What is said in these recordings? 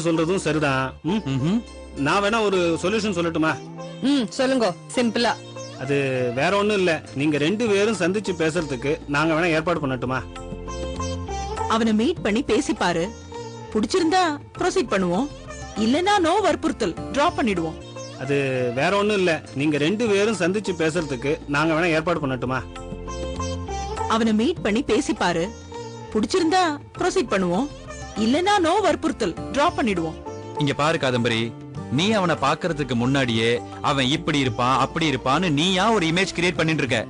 சொல்றதும் சரிதான். நான் வேணா ஒரு சொல்யூஷன் சொல்லட்டுமா? ம் சொல்லுங்க. சிம்பிளா அது வேற ஒண்ணும் இல்ல. நீங்க ரெண்டு பேரும் சந்திச்சு பேசுறதுக்கு நாங்க வேணா ஏற்பாடு பண்ணட்டுமா? அவனை மீட் பண்ணி பேசி பாரு. பிடிச்சிருந்தா ப்ரொசீட் பண்ணுவோம். இல்லனா நோ வற்புறுத்தல். டிராப் பண்ணிடுவோம். அது வேற ஒண்ணும் இல்ல. நீங்க ரெண்டு பேரும் சந்திச்சு பேசுறதுக்கு நாங்க வேணா ஏற்பாடு பண்ணட்டுமா? அவனை மீட் பண்ணி பேசி பாரு. பிடிச்சிருந்தா ப்ரொசீட் பண்ணுவோம். இல்லனா நோ வற்புறுத்தல். டிராப் பண்ணிடுவோம். இங்க பாரு காதம்பரி. நீ அவனை பாக்குறதுக்கு முன்னாடியே அவன் இப்படி இருப்பான் அப்படி இருப்பான்னு நீயா ஒரு இமேஜ் கிரியேட் பண்ணிட்டு இருக்க.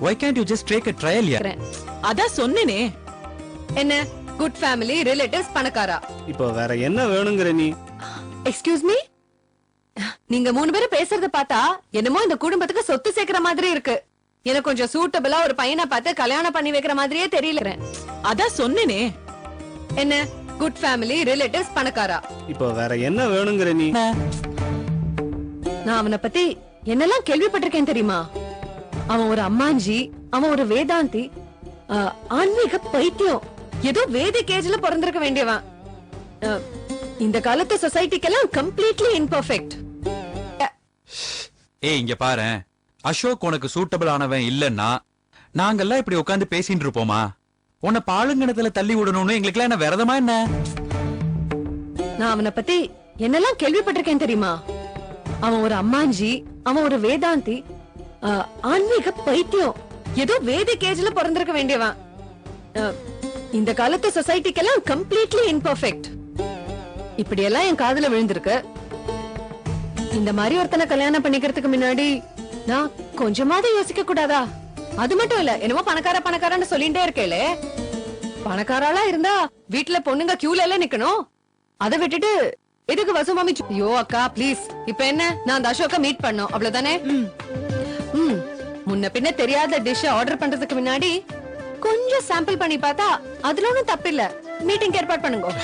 Why can't you just take a trial yeah அதான் சொன்னேனே. என்ன? குட் ஃபேமிலி ரிலேட்டிவ்ஸ் பணக்காரா? இப்போ வேற என்ன வேணுங்கிற நீ? எக்ஸ்கியூஸ் மீ நீங்க மூணு பேரும் பேசுறத பார்த்தா என்னமோ இந்த குடும்பத்துக்கு சொத்து சேர்க்கிற மாதிரி இருக்கு. எனக்கு கொஞ்சம் சூட்டபிளா ஒரு பையனை பார்த்து கல்யாணம் பண்ணி வைக்கிற மாதிரியே தெரியல. அதான் சொன்னேனே. என்ன? குட் ஃபேமிலி ரிலேட்டிவ்ஸ் பணக்காரா இப்போ வேற என்ன வேணுங்கிற நீ? நான் அவனை பத்தி என்னெல்லாம் கேள்விப்பட்டிருக்கேன் தெரியுமா? அவன் ஒரு அம்மாஞ்சி அவன் ஒரு வேதாந்தி ஆன்மீக பைத்தியம். ஏதோ வேதிக் ஏஜ்ல பிறந்திருக்க வேண்டியவன். இந்த காலத்து சொசைட்டிக்கெல்லாம் கம்ப்ளீட்லி இன்பர்ஃபெக்ட் ஏய் இங்க பாரேன். அசோக் உனக்கு சூட்டபிள் ஆனவன் இல்லன்னா நாங்கெல்லாம் இப்படி உட்கார்ந்து பேசிட்டு இருப்போமா? உன்னை பாலுங்கணத்துல தள்ளி விடணும்னு எங்களுக்குலாம் என்ன விரதமா என்ன? நான் அவனை பத்தி என்னெல்லாம் கேள்விப்பட்டிருக்கேன் தெரியுமா? அவன் ஒரு அம்மாஞ்சி அவன் ஒரு வேதாந்தி ஆன்மீக பைத்தியம். ஏதோ வேதிக் ஏஜ்ல பிறந்திருக்க வேண்டியவன். இந்த காலத்து சொசைட்டிக்கெல்லாம் கம்ப்ளீட்லி இன்பர்ஃபெக்ட் இப்படியெல்லாம் என் காதுல விழுந்திருக்கு. இந்த மாதிரி ஒருத்தனை கல்யாணம் பண்ணிக்கிறதுக்கு முன்னாடி நான் கொஞ்சமாவது யோசிக்க கூடாதா அது மட்டும் இல்ல என்னமோ பணக்கார பணக்காரன்னு சொல்லிட்டே இருக்கேளே. பணக்காராளா இருந்தா வீட்டுல பொண்ணுங்க கியூல எல்லாம் நிக்கணும். அதை விட்டுட்டு எதுக்கு வசுமாமி சு- ஐயோ அக்கா ப்ளீஸ் இப்ப என்ன? நான் அந்த அசோக்க மீட் பண்ணோம். அவ்வளவுதானே? ம். முன்ன பின்ன தெரியாத டிஷ் ஆர்டர் பண்றதுக்கு முன்னாடி கொஞ்சம் சாம்பிள் பண்ணி பார்த்தா அதுல ஒண்ணும் தப்பில்ல மீட்டிங் ஏற்பாடு பண்ணுங்க.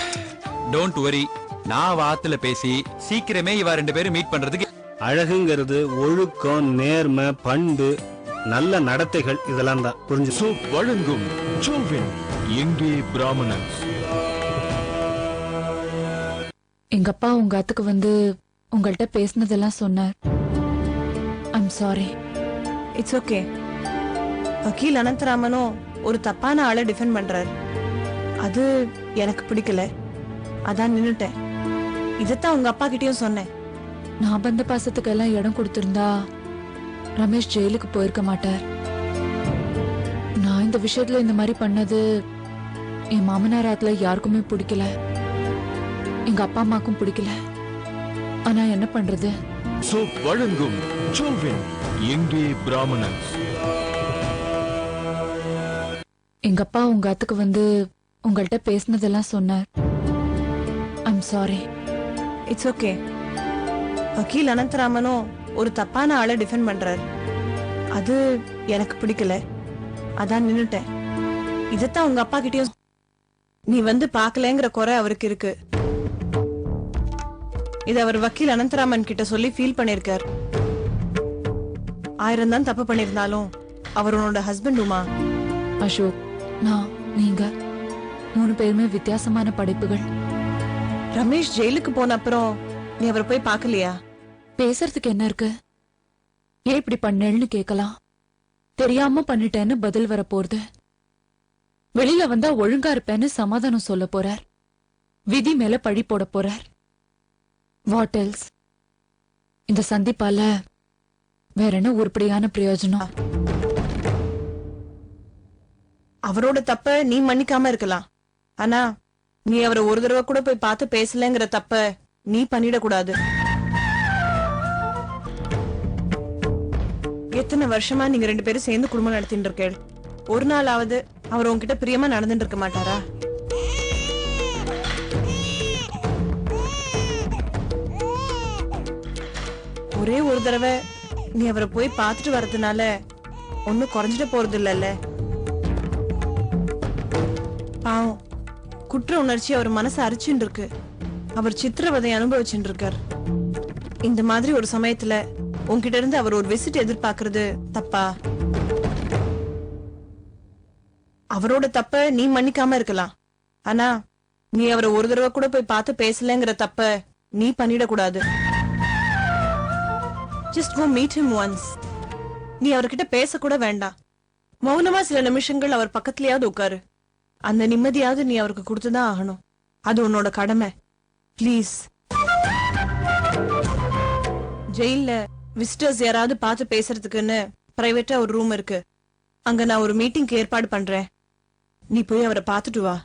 டோன்ட் வரி நான் வாத்துல பேசி சீக்கிரமே இவ ரெண்டு பேரும் மீட் பண்றதுக்கு அழகுங்கிறது ஒழுக்கம் நேர்மை பண்பு. நல்ல நடத்தைகள் இதெல்லாம் தான். புரிஞ்சு சூப் வழங்கும் சோவின் எங்கே பிராமணன்? எங்க அப்பா உங்க அத்துக்கு வந்து உங்கள்ட்ட பேசினதெல்லாம் சொன்னார். ஐம் சாரி இட்ஸ் ஓகே வக்கீல் அனந்தராமனும் ஒரு தப்பான ஆளை டிஃபெண்ட் பண்றார். அது எனக்கு பிடிக்கல. அதான் நின்னுட்டேன். இதைத்தான் உங்க அப்பா கிட்டயும் சொன்னேன். நான் பந்த பாசத்துக்கு எல்லாம் இடம் கொடுத்திருந்தா ரமேஷ் ஜெயிலுக்கு போயிருக்க மாட்டார். நான் இந்த விஷயத்துல இந்த மாதிரி பண்ணது என் மாமனார் ஆத்துல யாருக்குமே பிடிக்கல. எங்க அப்பா அம்மாக்கும் பிடிக்கல. ஆனா என்ன பண்றது? சூப் வழங்கும் சோவின் எங்கே பிராமணன்? எங்க அப்பா உங்க அத்துக்கு வந்து உங்கள்ட்ட பேசினதெல்லாம் சொன்னார். ஐம் சாரி இட்ஸ் ஓகே வக்கீல் அனந்தராமனும் ஒரு தப்பான ஆளை டிஃபெண்ட் பண்றார். அது எனக்கு பிடிக்கல. அதான் நின்னுட்டேன். இதைத்தான் உங்க அப்பா கிட்டயும் நீ வந்து பார்க்கலங்கிற குறை அவருக்கு இருக்கு. இது அவர் வக்கீல் அனந்தராமன் கிட்ட சொல்லி ஃபீல் பண்ணிருக்கார் ஆயிரம் தான் தப்பு பண்ணிருந்தாலும் அவர் உன்னோட ஹஸ்பண்ட் உமா அசோக் நான் நீங்க மூணு பேருமே வித்தியாசமான படைப்புகள். ரமேஷ் ஜெயிலுக்கு போன அப்புறம் நீ அவரை போய் பார்க்கலையா? பேசுறதுக்கு என்ன இருக்கு? ஏன் இப்படி பண்ணேன்னு கேட்கலாம். தெரியாம பண்ணிட்டேன்னு பதில் வர போறது வெளியில வந்தா ஒழுங்கா இருப்பேன்னு சமாதானம் சொல்ல போறார். விதி மேல பழி போட போறார். வாட் எல்ஸ் இந்த சந்திப்பால வேற என்ன உருப்படியான பிரயோஜனம்? அவரோட தப்ப நீ மன்னிக்காம இருக்கலாம். ஆனா நீ அவரை ஒரு தடவை கூட போய் பார்த்து பேசலங்கிற தப்ப நீ பண்ணிடக்கூடாது. எத்தனை வருஷமா நீங்க ரெண்டு பேரும் சேர்ந்து குடும்பம் நடத்திட்டு இருக்கேள் ஒரு நாளாவது அவர் உன்கிட்ட பிரியமா நடந்துட்டு இருக்க மாட்டாரா? ஒரே ஒரு தடவை நீ அவரை போய் பார்த்துட்டு வரதுனால ஒன்னும் குறைஞ்சிட போறது இல்லல்ல பாவம் குற்ற உணர்ச்சி அவர் மனசு அரிச்சுட்டு இருக்கு அவர் சித்திரவதை அனுபவிச்சுட்டு இருக்கார் இந்த மாதிரி ஒரு சமயத்துல உன்கிட்ட இருந்து அவர் ஒரு விசிட் எதிர்பார்க்கறது தப்பா? அவரோட தப்ப நீ மன்னிக்காம இருக்கலாம். ஆனா நீ அவரை ஒரு தடவை கூட போய் பார்த்து பேசலங்கிற தப்ப நீ பண்ணிடக்கூடாது. Just go meet him once நீ அவர்கிட்ட பேச கூட வேண்டாம். மௌனமா சில நிமிஷங்கள் அவர் பக்கத்துலயாவது உட்காரு. அந்த நிம்மதியாவது நீ அவருக்கு கொடுத்துதான் ஆகணும். அது உன்னோட கடமை. ப்ளீஸ் ஜெயில்ல விசிட்டர்ஸ் யாராவது பார்த்து பேசுறதுக்குன்னு பிரைவேட்டா ஒரு ரூம் இருக்கு. அங்க நான் ஒரு மீட்டிங்க்கு ஏற்பாடு பண்றேன். நீ போய் அவரை பார்த்துட்டு வா.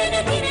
धीरे धीरे